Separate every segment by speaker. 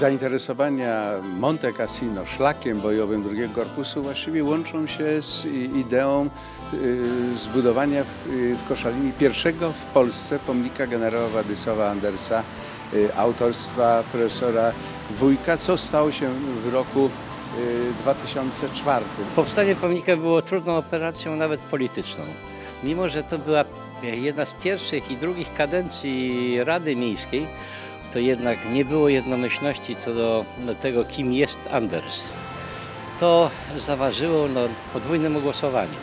Speaker 1: Zainteresowania Monte Cassino szlakiem bojowym drugiego korpusu właściwie łączą się z ideą y, zbudowania w, y, w Koszalini pierwszego w Polsce pomnika generała Władysława Andersa y, autorstwa profesora Wójka, co stało się w roku y, 2004.
Speaker 2: Powstanie pomnika było trudną operacją, nawet polityczną. Mimo, że to była jedna z pierwszych i drugich kadencji Rady Miejskiej, to jednak nie było jednomyślności co do tego, kim jest Anders. To zaważyło na podwójnym głosowaniu.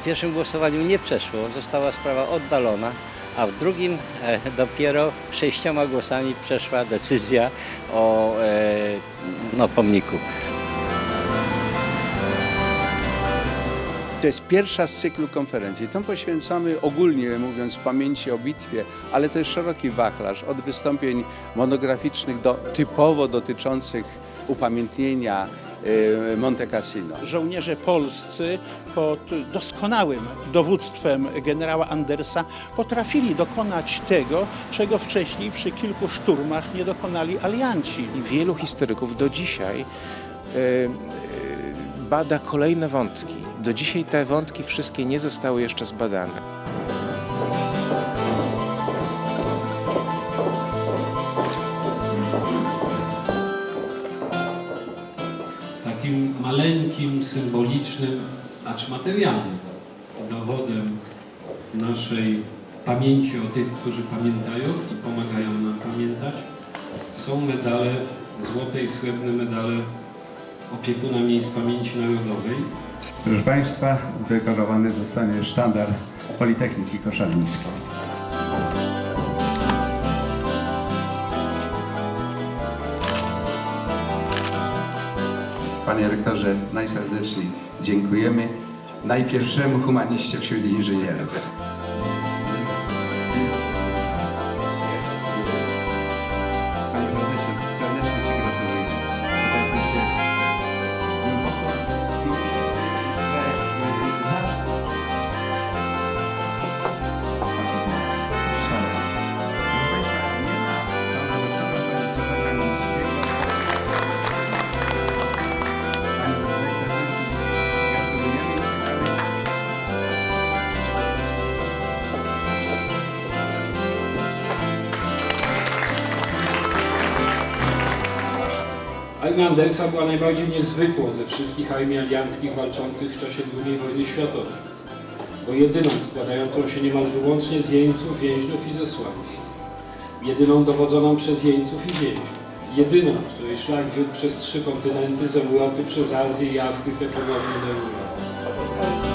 Speaker 2: W pierwszym głosowaniu nie przeszło, została sprawa oddalona, a w drugim e, dopiero sześcioma głosami przeszła decyzja o e, no, pomniku.
Speaker 1: To jest pierwsza z cyklu konferencji. Tą poświęcamy ogólnie mówiąc pamięci o bitwie, ale to jest szeroki wachlarz od wystąpień monograficznych do typowo dotyczących upamiętnienia y, Monte Cassino.
Speaker 3: Żołnierze polscy pod doskonałym dowództwem generała Andersa potrafili dokonać tego, czego wcześniej przy kilku szturmach nie dokonali alianci.
Speaker 4: Wielu historyków do dzisiaj e, e, bada kolejne wątki. Do dzisiaj te wątki wszystkie nie zostały jeszcze zbadane.
Speaker 5: takim maleńkim, symbolicznym, acz materialnym dowodem naszej pamięci o tych, którzy pamiętają i pomagają nam pamiętać, są medale, złote i srebrne medale opiekuna miejsc pamięci narodowej.
Speaker 6: Proszę Państwa, wykonowany zostanie sztandar Politechniki Koszalińskiej.
Speaker 1: Panie rektorze, najserdeczniej dziękujemy najpierwszemu humaniście wśród inżynierów.
Speaker 5: Armia Andersa była najbardziej niezwykłą ze wszystkich armii alianckich walczących w czasie II wojny światowej, bo jedyną składającą się niemal wyłącznie z jeńców, więźniów i zesłańców. Jedyną dowodzoną przez jeńców i więźniów. Jedyną, której szlak wiódł przez trzy kontynenty, z Europy przez Azję i Afrykę ponownie do Europy.